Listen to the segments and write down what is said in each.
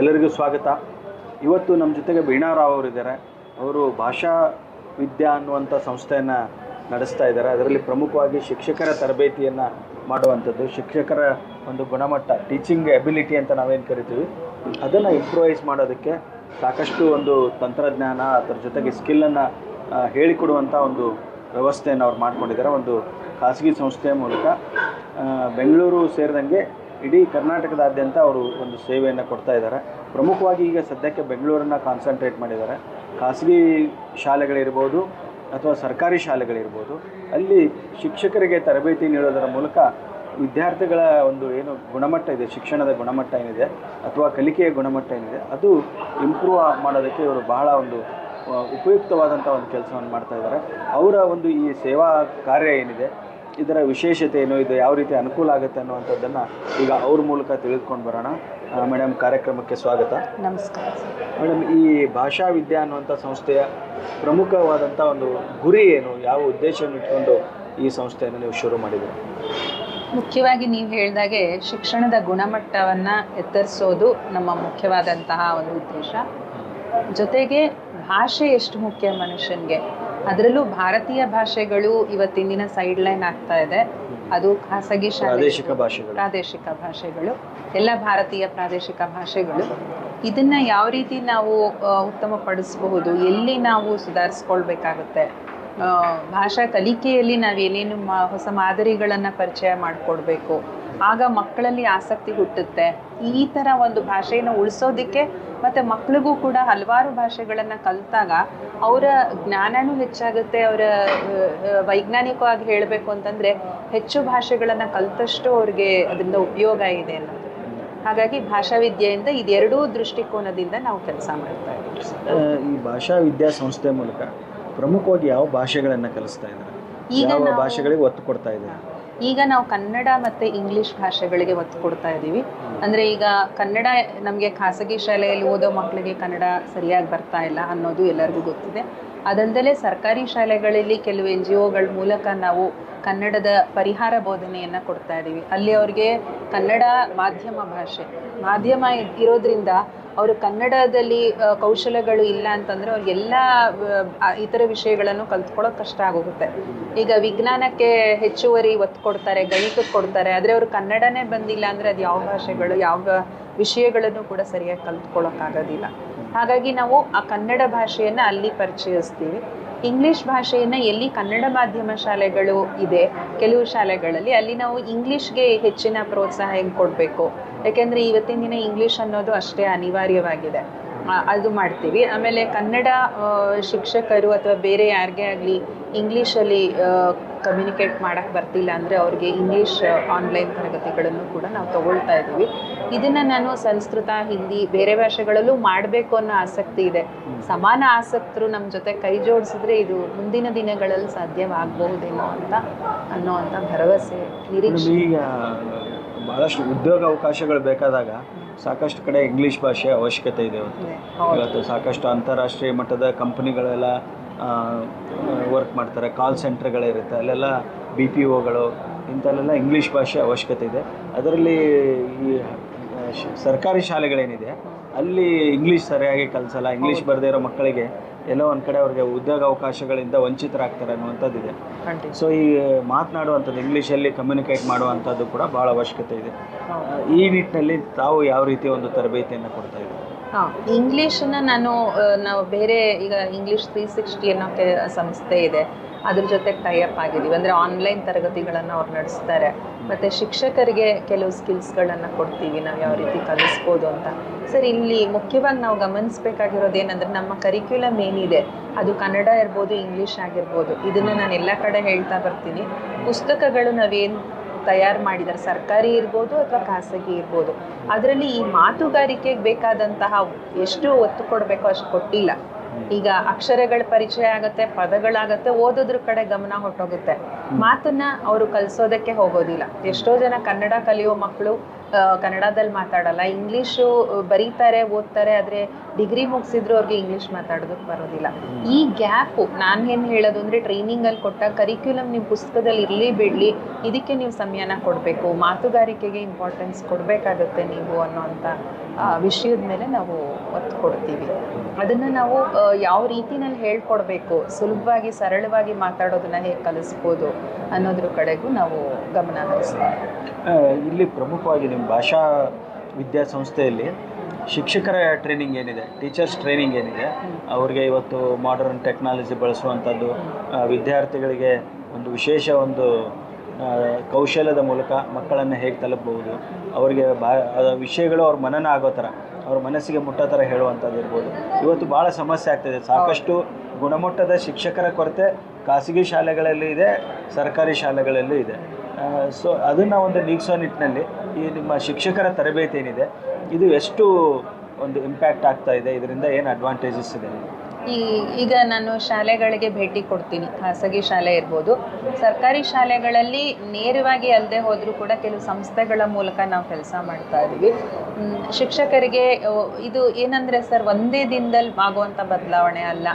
ಎಲ್ಲರಿಗೂ ಸ್ವಾಗತ. ಇವತ್ತು ನಮ್ಮ ಜೊತೆಗೆ ವೀಣಾರಾವ್ ಅವರಿದ್ದಾರೆ ಅವರು ಭಾಷಾ ವಿದ್ಯಾ ಅನ್ನುವಂಥ ಸಂಸ್ಥೆಯನ್ನು ನಡೆಸ್ತಾ ಇದ್ದಾರೆ. ಅದರಲ್ಲಿ ಪ್ರಮುಖವಾಗಿ ಶಿಕ್ಷಕರ ತರಬೇತಿಯನ್ನು ಮಾಡುವಂಥದ್ದು. ಶಿಕ್ಷಕರ ಒಂದು ಗುಣಮಟ್ಟ ಟೀಚಿಂಗ್ ಎಬಿಲಿಟಿ ಅಂತ ನಾವೇನು ಕರಿತೀವಿ, ಅದನ್ನು ಇಂಪ್ರೂವೈಸ್ ಮಾಡೋದಕ್ಕೆ ಸಾಕಷ್ಟು ಒಂದು ತಂತ್ರಜ್ಞಾನ, ಅದರ ಜೊತೆಗೆ ಸ್ಕಿಲ್ಲನ್ನು ಹೇಳಿಕೊಡುವಂಥ ಒಂದು ವ್ಯವಸ್ಥೆಯನ್ನು ಅವ್ರು ಮಾಡ್ಕೊಂಡಿದ್ದಾರೆ. ಒಂದು ಖಾಸಗಿ ಸಂಸ್ಥೆಯ ಮೂಲಕ ಬೆಂಗಳೂರು ಸೇರಿದಂಗೆ ಇಡೀ ಕರ್ನಾಟಕದಾದ್ಯಂತ ಅವರು ಒಂದು ಸೇವೆಯನ್ನು ಕೊಡ್ತಾ ಇದ್ದಾರೆ. ಪ್ರಮುಖವಾಗಿ ಈಗ ಸದ್ಯಕ್ಕೆ ಬೆಂಗಳೂರನ್ನು ಕಾನ್ಸಂಟ್ರೇಟ್ ಮಾಡಿದ್ದಾರೆ. ಖಾಸಗಿ ಶಾಲೆಗಳಿರ್ಬೋದು ಅಥವಾ ಸರ್ಕಾರಿ ಶಾಲೆಗಳಿರ್ಬೋದು. ಅಲ್ಲಿ ಶಿಕ್ಷಕರಿಗೆ ತರಬೇತಿ ನೀಡೋದರ ಮೂಲಕ ವಿದ್ಯಾರ್ಥಿಗಳ ಒಂದು ಏನು ಗುಣಮಟ್ಟ ಇದೆ, ಶಿಕ್ಷಣದ ಗುಣಮಟ್ಟ ಏನಿದೆ ಅಥವಾ ಕಲಿಕೆಯ ಗುಣಮಟ್ಟ ಏನಿದೆ, ಅದು ಇಂಪ್ರೂವ್ ಮಾಡೋದಕ್ಕೆ ಇವರು ಬಹಳ ಒಂದು ಉಪಯುಕ್ತವಾದಂಥ ಒಂದು ಕೆಲಸವನ್ನು ಮಾಡ್ತಾ ಇದ್ದಾರೆ. ಅವರ ಒಂದು ಈ ಸೇವಾ ಕಾರ್ಯ ಏನಿದೆ ಇದರ ವಿಶೇಷತೆ ಏನು ಇದು ಯಾವ ರೀತಿ ಅನುಕೂಲ ಆಗುತ್ತೆ ಅನ್ನುವಂಥದ್ದನ್ನು ಈಗ ಅವ್ರ ಮೂಲಕ ತಿಳಿದುಕೊಂಡು ಬರೋಣ. ಮೇಡಮ್ ಕಾರ್ಯಕ್ರಮಕ್ಕೆ ಸ್ವಾಗತ. ನಮಸ್ಕಾರ. ಮೇಡಮ್ ಈ ಭಾಷಾ ವಿದ್ಯಾ ಅನ್ನುವಂಥ ಸಂಸ್ಥೆಯ ಪ್ರಮುಖವಾದಂಥ ಒಂದು ಗುರಿ ಏನು? ಯಾವ ಉದ್ದೇಶವನ್ನು ಇಟ್ಕೊಂಡು ಈ ಸಂಸ್ಥೆಯನ್ನು ನೀವು ಶುರು ಮಾಡಿದ್ದೀರಿ ಮುಖ್ಯವಾಗಿ ನೀವು ಹೇಳಿದಾಗೆ ಶಿಕ್ಷಣದ ಗುಣಮಟ್ಟವನ್ನು ಎತ್ತರಿಸೋದು ನಮ್ಮ ಮುಖ್ಯವಾದಂತಹ ಒಂದು ಉದ್ದೇಶ. ಜೊತೆಗೆ ಭಾಷೆ ಎಷ್ಟು ಮುಖ್ಯ ಮನುಷ್ಯನಿಗೆ? ಅದರಲ್ಲೂ ಭಾರತೀಯ ಭಾಷೆಗಳು ಇವತ್ತಿನ ದಿನ ಸೈಡ್ ಲೈನ್ ಆಗ್ತಾ ಇದೆ. ಅದು ಖಾಸಗಿ ಪ್ರಾದೇಶಿಕ ಭಾಷೆಗಳು. ಪ್ರಾದೇಶಿಕ ಭಾಷೆಗಳು. ಎಲ್ಲ ಭಾರತೀಯ ಪ್ರಾದೇಶಿಕ ಭಾಷೆಗಳು. ಇದನ್ನ ಯಾವ ರೀತಿ ನಾವು ಉತ್ತಮ ಪಡಿಸಬಹುದು ಎಲ್ಲಿ ನಾವು ಸುಧಾರಿಸ್ಕೊಳ್ಬೇಕಾಗುತ್ತೆ? ಆ, ಭಾಷಾ ಕಲಿಕೆಯಲ್ಲಿ ನಾವೇನೇನು ಏನೇನು ಹೊಸ ಮಾದರಿಗಳನ್ನು ಪರಿಚಯ ಮಾಡಿಕೊಡ್ಬೇಕು? ಆಗ ಮಕ್ಕಳಲ್ಲಿ ಆಸಕ್ತಿ ಹುಟ್ಟುತ್ತೆ. ಈ ಥರ ಒಂದು ಭಾಷೆಯನ್ನು ಉಳಿಸೋದಕ್ಕೆ ಮತ್ತು ಮಕ್ಕಳಿಗೂ ಕೂಡ ಹಲವಾರು ಭಾಷೆಗಳನ್ನು ಕಲಿತಾಗ ಅವರ ಜ್ಞಾನನೂ ಹೆಚ್ಚಾಗುತ್ತೆ ಅವರ ವೈಜ್ಞಾನಿಕವಾಗಿ ಹೇಳಬೇಕು ಅಂತಂದರೆ ಹೆಚ್ಚು ಭಾಷೆಗಳನ್ನು ಕಲಿತಷ್ಟು ಅವ್ರಿಗೆ ಅದರಿಂದ ಉಪಯೋಗ ಇದೆ ಅನ್ನೋದು. ಹಾಗಾಗಿ ಭಾಷಾ ವಿದ್ಯೆಯಿಂದ ಇದೆರಡೂ ದೃಷ್ಟಿಕೋನದಿಂದ ನಾವು ಕೆಲಸ ಮಾಡ್ತಾ ಇದ್ದೀವಿ. ಈ ಭಾಷಾ ವಿದ್ಯಾ ಸಂಸ್ಥೆ ಮೂಲಕ ಪ್ರಮುಖವಾಗಿ ಯಾವ ಭಾಷೆಗಳನ್ನು ಕಲಿಸ್ತಾ ಇದ್ದಾರೆ? ಈಗ ಭಾಷೆಗಳಿಗೆ ಒತ್ತು ಕೊಡ್ತಾ ಇದ್ದಾರೆ? ಈಗ ನಾವು ಕನ್ನಡ ಮತ್ತು ಇಂಗ್ಲಿಷ್ ಭಾಷೆಗಳಿಗೆ ಒತ್ತು ಕೊಡ್ತಾ ಇದ್ದೀವಿ. ಅಂದರೆ ಈಗ ಕನ್ನಡ ನಮಗೆ ಖಾಸಗಿ ಶಾಲೆಯಲ್ಲಿ ಓದೋ ಮಕ್ಕಳಿಗೆ ಕನ್ನಡ ಸರಿಯಾಗಿ ಬರ್ತಾ ಇಲ್ಲ ಅನ್ನೋದು ಎಲ್ಲರಿಗೂ ಗೊತ್ತಿದೆ. ಅದಲ್ಲದೆ ಸರ್ಕಾರಿ ಶಾಲೆಗಳಲ್ಲಿ ಕೆಲವು ಎನ್ ಜಿ ಒಗಳ ಮೂಲಕ ನಾವು ಕನ್ನಡದ ಪರಿಹಾರ ಬೋಧನೆಯನ್ನು ಕೊಡ್ತಾ ಇದ್ದೀವಿ. ಅಲ್ಲಿ ಅವ್ರಿಗೆ ಕನ್ನಡ ಮಾಧ್ಯಮ ಭಾಷೆ, ಮಾಧ್ಯಮ ಇರೋದ್ರಿಂದ ಅವರು ಕನ್ನಡದಲ್ಲಿ ಕೌಶಲಗಳು ಇಲ್ಲ ಅಂತಂದರೆ ಅವ್ರಿಗೆ ಎಲ್ಲ ಇತರ ವಿಷಯಗಳನ್ನು ಕಲ್ತ್ಕೊಳ್ಳೋಕೆ ಕಷ್ಟ ಆಗೋಗುತ್ತೆ. ಈಗ ವಿಜ್ಞಾನಕ್ಕೆ ಹೆಚ್ಚುವರಿ ಒತ್ತು ಕೊಡ್ತಾರೆ ಗಣಿತಕ್ಕೆ ಕೊಡ್ತಾರೆ, ಆದರೆ ಅವರು ಕನ್ನಡನೇ ಬಂದಿಲ್ಲ ಅಂದರೆ ಅದು ಯಾವ ಭಾಷೆಗಳು, ಯಾವ ವಿಷಯಗಳನ್ನು ಕೂಡ ಸರಿಯಾಗಿ ಕಲ್ತ್ಕೊಳ್ಳೋಕ್ಕಾಗೋದಿಲ್ಲ ಹಾಗಾಗಿ ನಾವು ಆ ಕನ್ನಡ ಭಾಷೆಯನ್ನು ಅಲ್ಲಿ ಪರಿಚಯಿಸ್ತೀವಿ. ಇಂಗ್ಲಿಷ್ ಭಾಷೆಯನ್ನು ಎಲ್ಲಿ ಕನ್ನಡ ಮಾಧ್ಯಮ ಶಾಲೆಗಳು ಇದೆ, ಕೆಲವು ಶಾಲೆಗಳಲ್ಲಿ ಅಲ್ಲಿ ನಾವು ಇಂಗ್ಲಿಷ್ಗೆ ಹೆಚ್ಚಿನ ಪ್ರೋತ್ಸಾಹ ಹೆಂಗೆ ಕೊಡಬೇಕು? ಯಾಕೆಂದರೆ ಇವತ್ತಿನ ದಿನ ಇಂಗ್ಲಿಷ್ ಅನ್ನೋದು ಅಷ್ಟೇ ಅನಿವಾರ್ಯವಾಗಿದೆ. ಅದು ಮಾಡ್ತೀವಿ. ಆಮೇಲೆ ಕನ್ನಡ ಶಿಕ್ಷಕರು ಅಥವಾ ಬೇರೆ ಯಾರಿಗೇ ಆಗಲಿ ಇಂಗ್ಲೀಷಲ್ಲಿ ಕಮ್ಯುನಿಕೇಟ್ ಮಾಡೋಕ್ಕೆ ಬರ್ತಿಲ್ಲ ಅಂದರೆ ಅವ್ರಿಗೆ ಇಂಗ್ಲೀಷ್ ಆನ್ಲೈನ್ ತರಗತಿಗಳನ್ನು ಕೂಡ ನಾವು ತಗೊಳ್ತಾ ಇದ್ದೀವಿ. ಇದನ್ನು ನಾನು ಸಂಸ್ಕೃತ ಹಿಂದಿ ಬೇರೆ ಭಾಷೆಗಳಲ್ಲೂ ಮಾಡಬೇಕು ಅನ್ನೋ ಆಸಕ್ತಿ ಇದೆ. ಸಮಾನ ಆಸಕ್ತರು ನಮ್ಮ ಜೊತೆ ಕೈ ಜೋಡಿಸಿದ್ರೆ ಇದು ಮುಂದಿನ ದಿನಗಳಲ್ಲಿ ಸಾಧ್ಯವಾಗಬಹುದೇನೋ ಅಂತ ಅನ್ನೋವಂಥ ಭರವಸೆ ನಿರೀಕ್ಷೆ. ಈಗ ಬಹಳಷ್ಟು ಉದ್ಯೋಗ ಅವಕಾಶಗಳು ಬೇಕಾದಾಗ ಸಾಕಷ್ಟು ಕಡೆ ಇಂಗ್ಲೀಷ್ ಭಾಷೆ ಅವಶ್ಯಕತೆ ಇದೆ ಇವತ್ತು ಇವತ್ತು ಸಾಕಷ್ಟು ಅಂತಾರಾಷ್ಟ್ರೀಯ ಮಟ್ಟದ ಕಂಪ್ನಿಗಳೆಲ್ಲ ವರ್ಕ್ ಮಾಡ್ತಾರೆ. ಕಾಲ್ ಸೆಂಟರ್ಗಳಿರುತ್ತೆ ಅಲ್ಲೆಲ್ಲ ಬಿ ಪಿ ಒಗಳು ಇಂಥಲ್ಲೆಲ್ಲ ಇಂಗ್ಲೀಷ್ ಭಾಷೆ ಅವಶ್ಯಕತೆ ಇದೆ. ಅದರಲ್ಲಿ ಈ ಸರ್ಕಾರಿ ಶಾಲೆಗಳೇನಿದೆ ಅಲ್ಲಿ ಇಂಗ್ಲೀಷ್ ಸರಿಯಾಗಿ ಕಲಿಸಲ್ಲ. ಇಂಗ್ಲೀಷ್ ಬರದೇ ಇರೋ ಮಕ್ಕಳಿಗೆ ಎಲ್ಲೋ ಒಂದು ಕಡೆ ಅವ್ರಿಗೆ ಉದ್ಯೋಗ ಅವಕಾಶಗಳಿಂದ ವಂಚಿತರಾಗ್ತಾರೆ ಅನ್ನುವಂಥದ್ದು ಇದೆ. ಸೊ ಈ ಮಾತನಾಡುವಂಥದ್ದು ಇಂಗ್ಲೀಷಲ್ಲಿ ಕಮ್ಯುನಿಕೇಟ್ ಮಾಡುವಂಥದ್ದು ಕೂಡ ಭಾಳ ಅವಶ್ಯಕತೆ ಇದೆ. ಈ ನಿಟ್ಟಿನಲ್ಲಿ ತಾವು ಯಾವ ರೀತಿ ಒಂದು ತರಬೇತಿಯನ್ನು ಕೊಡ್ತಾ ಇದ್ದೀವಿ ಹಾಂ ಇಂಗ್ಲೀಷನ್ನು ನಾನು ನಾವು ಬೇರೆ ಈಗ ಇಂಗ್ಲೀಷ್ ತ್ರೀ ಸಿಕ್ಸ್ಟಿ ಅನ್ನೋ ಸಂಸ್ಥೆ ಇದೆ. ಅದ್ರ ಜೊತೆ ಟೈಅಪ್ ಆಗಿದ್ದೀವಿ. ಅಂದರೆ ಆನ್ಲೈನ್ ತರಗತಿಗಳನ್ನು ಅವ್ರು ನಡೆಸ್ತಾರೆ. ಮತ್ತು ಶಿಕ್ಷಕರಿಗೆ ಕೆಲವು ಸ್ಕಿಲ್ಸ್ಗಳನ್ನು ಕೊಡ್ತೀವಿ. ನಾವು ಯಾವ ರೀತಿ ಕಲಿಸ್ಬೋದು ಅಂತ. ಸರ್, ಇಲ್ಲಿ ಮುಖ್ಯವಾಗಿ ನಾವು ಗಮನಿಸಬೇಕಾಗಿರೋದು ಏನಂದರೆ ನಮ್ಮ ಕರಿಕ್ಯುಲಮ್ ಏನಿದೆ? ಅದು ಕನ್ನಡ ಇರ್ಬೋದು ಇಂಗ್ಲೀಷ್ ಆಗಿರ್ಬೋದು. ಇದನ್ನು ನಾನು ಎಲ್ಲ ಕಡೆ ಹೇಳ್ತಾ ಬರ್ತೀನಿ. ಪುಸ್ತಕಗಳು ನಾವೇನು ತಯಾರು ಮಾಡಿದ್ದಾರೆ ಸರ್ಕಾರಿ ಇರ್ಬೋದು ಅಥವಾ ಖಾಸಗಿ ಇರ್ಬೋದು. ಅದರಲ್ಲಿ ಈ ಮಾತುಗಾರಿಕೆಗೆ ಬೇಕಾದಂತಹ ಎಷ್ಟು ಒತ್ತು ಕೊಡಬೇಕೋ ಅಷ್ಟು ಕೊಟ್ಟಿಲ್ಲ. ಈಗ ಅಕ್ಷರಗಳ ಪರಿಚಯ ಆಗುತ್ತೆ ಪದಗಳಾಗತ್ತೆ ಓದೋದ್ರ ಕಡೆ ಗಮನ ಹೊಟ್ಟೋಗುತ್ತೆ ಮಾತನ್ನ ಅವರು ಕಲಿಸೋದಕ್ಕೆ ಹೋಗೋದಿಲ್ಲ. ಎಷ್ಟೋ ಜನ ಕನ್ನಡ ಕಲಿಯೋ ಮಕ್ಕಳು ಕನ್ನಡದಲ್ಲಿ ಮಾತಾಡಲ್ಲ. ಇಂಗ್ಲೀಷು ಬರೀತಾರೆ ಓದ್ತಾರೆ ಆದರೆ ಡಿಗ್ರಿ ಮುಗಿಸಿದ್ರು ಅವ್ರಿಗೆ ಇಂಗ್ಲೀಷ್ ಮಾತಾಡೋದಕ್ಕೆ ಬರೋದಿಲ್ಲ. ಈ ಗ್ಯಾಪು ನಾನು ಏನು ಹೇಳೋದು ಅಂದರೆ ಟ್ರೈನಿಂಗಲ್ಲಿ ಕೊಟ್ಟ ಕರಿಕ್ಯುಲಮ್ ನಿಮ್ಮ ಪುಸ್ತಕದಲ್ಲಿ ಇರಲಿ ಬಿಡಲಿ ಇದಕ್ಕೆ ನೀವು ಸಮಯನ ಕೊಡಬೇಕು. ಮಾತುಗಾರಿಕೆಗೆ ಇಂಪಾರ್ಟೆನ್ಸ್ ಕೊಡಬೇಕಾಗುತ್ತೆ ನೀವು ಅನ್ನೋಂಥ ವಿಷಯದ ಮೇಲೆ ನಾವು ಒತ್ತು ಕೊಡ್ತೀವಿ. ಅದನ್ನು ನಾವು ಯಾವ ರೀತಿನಲ್ಲಿ ಹೇಳ್ಕೊಡ್ಬೇಕು, ಸುಲಭವಾಗಿ, ಸರಳವಾಗಿ ಮಾತಾಡೋದನ್ನ ಹೇಗೆ ಕಲಿಸ್ಬೋದು ಅನ್ನೋದ್ರ ಕಡೆಗೂ ನಾವು ಗಮನ ಹರಿಸ್ತೀವಿ. ಇಲ್ಲಿ ಪ್ರಮುಖವಾಗಿ ನಿಮ್ಮ ಭಾಷಾ ವಿದ್ಯಾಸಂಸ್ಥೆಯಲ್ಲಿ ಶಿಕ್ಷಕರ ಟ್ರೈನಿಂಗ್ ಏನಿದೆ, ಟೀಚರ್ಸ್ ಟ್ರೈನಿಂಗ್ ಏನಿದೆ, ಅವ್ರಿಗೆ ಇವತ್ತು ಮಾಡರ್ನ್ ಟೆಕ್ನಾಲಜಿ ಬಳಸುವಂಥದ್ದು ವಿದ್ಯಾರ್ಥಿಗಳಿಗೆ ಒಂದು ವಿಶೇಷ ಒಂದು ಕೌಶಲ್ಯದ ಮೂಲಕ ಮಕ್ಕಳನ್ನು ಹೇಗೆ ತಲುಪಬಹುದು, ಅವರಿಗೆ ಬಾ ವಿಷಯಗಳು ಅವ್ರ ಮನನ ಆಗೋ ಥರ ಅವ್ರ ಮನಸ್ಸಿಗೆ ಮುಟ್ಟೋ ಥರ ಹೇಳುವಂಥದ್ದು ಇರ್ಬೋದು. ಇವತ್ತು ಭಾಳ ಸಮಸ್ಯೆ ಆಗ್ತಿದೆ. ಸಾಕಷ್ಟು ಗುಣಮಟ್ಟದ ಶಿಕ್ಷಕರ ಕೊರತೆ ಖಾಸಗಿ ಶಾಲೆಗಳಲ್ಲಿ ಇದೆ, ಸರ್ಕಾರಿ ಶಾಲೆಗಳಲ್ಲೂ ಇದೆ. ಸೊ ಅದನ್ನು ಒಂದು ನೀಗಿಸೋ ನಿಟ್ಟಿನಲ್ಲಿ ಈ ನಿಮ್ಮ ಶಿಕ್ಷಕರ ತರಬೇತಿ ಏನಿದೆ, ಇದು ಎಷ್ಟು ಒಂದು ಇಂಪ್ಯಾಕ್ಟ್ ಆಗ್ತಾ ಇದೆ. ಇದರಿಂದ ಏನು ಅಡ್ವಾಂಟೇಜಸ್ ಇದೆ? ಈ, ಈಗ ನಾನು ಶಾಲೆಗಳಿಗೆ ಭೇಟಿ ಕೊಡ್ತೀನಿ. ಖಾಸಗಿ ಶಾಲೆ ಇರ್ಬೋದು. ಸರ್ಕಾರಿ ಶಾಲೆಗಳಲ್ಲಿ ನೇರವಾಗಿ ಅಲ್ಲದೆ ಹೋದರೂ ಕೂಡ ಕೆಲವು ಸಂಸ್ಥೆಗಳ ಮೂಲಕ ನಾವು ಕೆಲಸ ಮಾಡ್ತಾ ಇದ್ದೀವಿ. ಶಿಕ್ಷಕರಿಗೆ ಇದು ಏನಂದರೆ ಸರ್, ಒಂದೇ ದಿನದಲ್ಲಿ ಆಗುವಂಥ ಬದಲಾವಣೆ ಅಲ್ಲ.